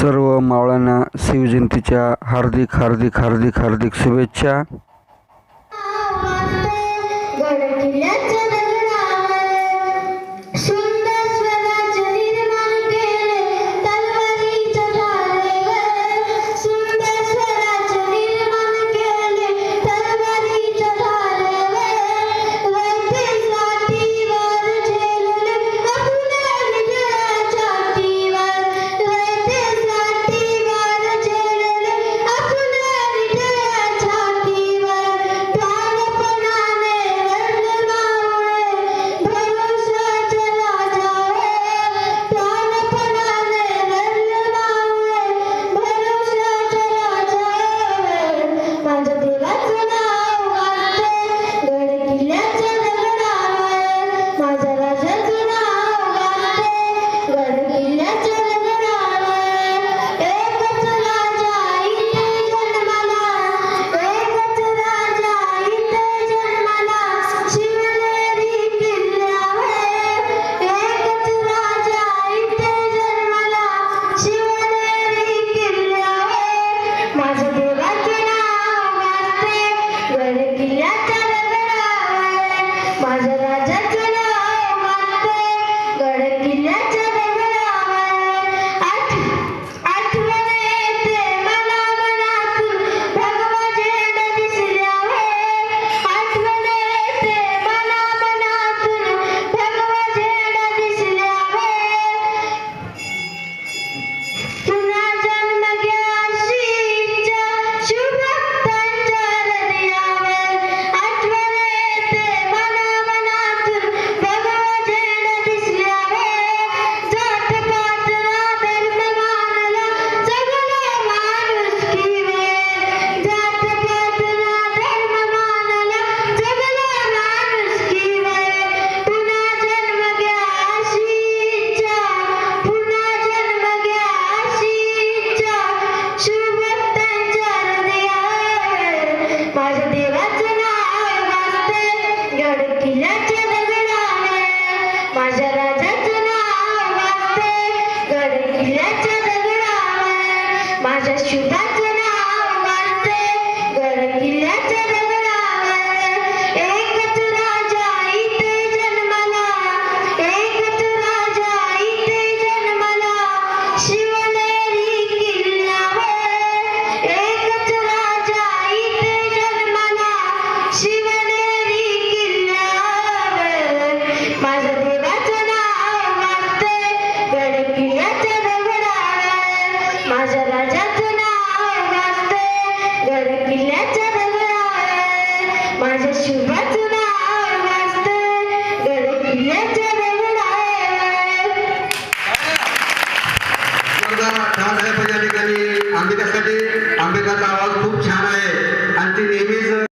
सर्व मावळ्यांना शिवजयंतीच्या हार्दिक हार्दिक हार्दिक हार्दिक शुभेच्छा. সমাজের রাজা माझ्या राजाचं नाव किल्ल्याच्या दगडावर माझ्या शिवाचं किल्ल्याच्या छान आहे पण आवाज खूप छान आहे. आणि ती नेहमीच